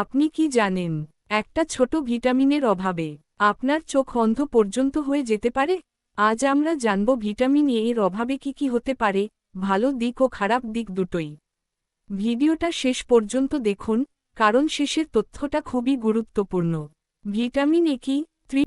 আপনি কি জানেন, একটা ছোট ভিটামিনের অভাবে আপনার চোখ অন্ধ পর্যন্ত হয়ে যেতে পারে? আজ আমরা জানব ভিটামিন এ এর অভাবে কি কি হতে পারে, ভালো দিক ও খারাপ দিক দুটোই। ভিডিওটা শেষ পর্যন্ত দেখুন, কারণ শেষের তথ্যটা খুবই গুরুত্বপূর্ণ। ভিটামিন এ কি?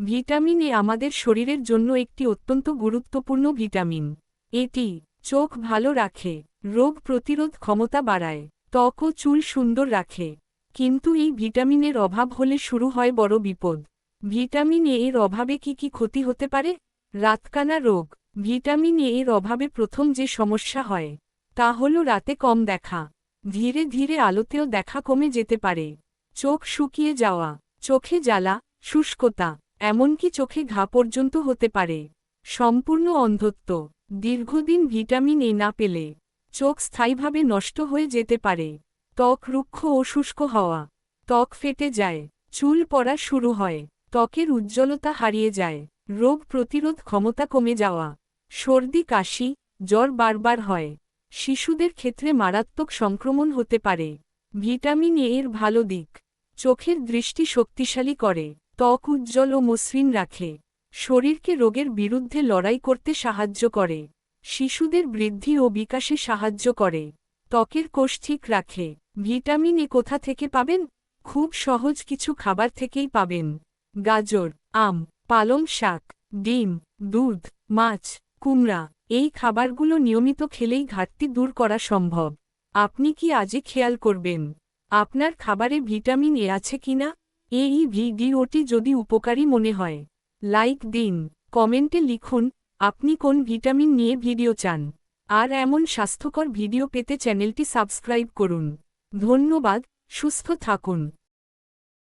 ভিটামিন এ আমাদের শরীরের জন্য একটি অত্যন্ত গুরুত্বপূর্ণ ভিটামিন। এটি চোখ ভালো রাখে, রোগ প্রতিরোধ ক্ষমতা বাড়ায়, ত্বক ও চুল সুন্দর রাখে। কিন্তু এই ভিটামিনের অভাব হলে শুরু হয় বড় বিপদ। ভিটামিন এ এর অভাবে কি কি ক্ষতি হতে পারে? রাতকানা রোগ। ভিটামিন এ এর অভাবে প্রথম যে সমস্যা হয়, তা হল রাতে কম দেখা। ধীরে ধীরে আলোতেও দেখা কমে যেতে পারে। চোখ শুকিয়ে যাওয়া, চোখে জ্বালা, শুষ্কতা, এমনকি চোখে ঘা পর্যন্ত হতে পারে। সম্পূর্ণ অন্ধত্ব। দীর্ঘদিন ভিটামিন এ না পেলে চোখ স্থায়ীভাবে নষ্ট হয়ে যেতে পারে। ত্বক রুক্ষ ও শুষ্ক হওয়া। ত্বক ফেটে যায়, চুল পড়া শুরু হয়, ত্বকের উজ্জ্বলতা হারিয়ে যায়, রোগ প্রতিরোধ ক্ষমতা কমে যাওয়া। সর্দি, কাশি, জ্বর বারবার হয়। শিশুদের ক্ষেত্রে মারাত্মক সংক্রমণ হতে পারে। ভিটামিন এ এর ভালো দিক। চোখের দৃষ্টি শক্তিশালী করে, ত্বক উজ্জ্বল ও মসৃণ রাখে। শরীরকে রোগের বিরুদ্ধে লড়াই করতে সাহায্য করে। শিশুদের বৃদ্ধি ও বিকাশে সাহায্য করে। ত্বকের কোষ ঠিক রাখে। ভিটামিন এ কোথা থেকে পাবেন? খুব সহজ কিছু খাবার থেকেই পাবেন। গাজর, আম, পালং শাক, ডিম, দুধ, মাছ, কুমড়া, এই খাবারগুলো নিয়মিত খেলেই ঘাটতি দূর করা সম্ভব। আপনি কি আজই খেয়াল করবেন? আপনার খাবারে ভিটামিন এ আছে কিনা এই ভিডিওটি যদি উপকারী মনে হয়, লাইক দিন, কমেন্টে লিখুন, আপনি কোন ভিটামিন নিয়ে ভিডিও চান? আর এমন স্বাস্থ্যকর ভিডিও পেতে চ্যানেলটি সাবস্ক্রাইব করুন। ধন্যবাদ সুস্থ থাকুন।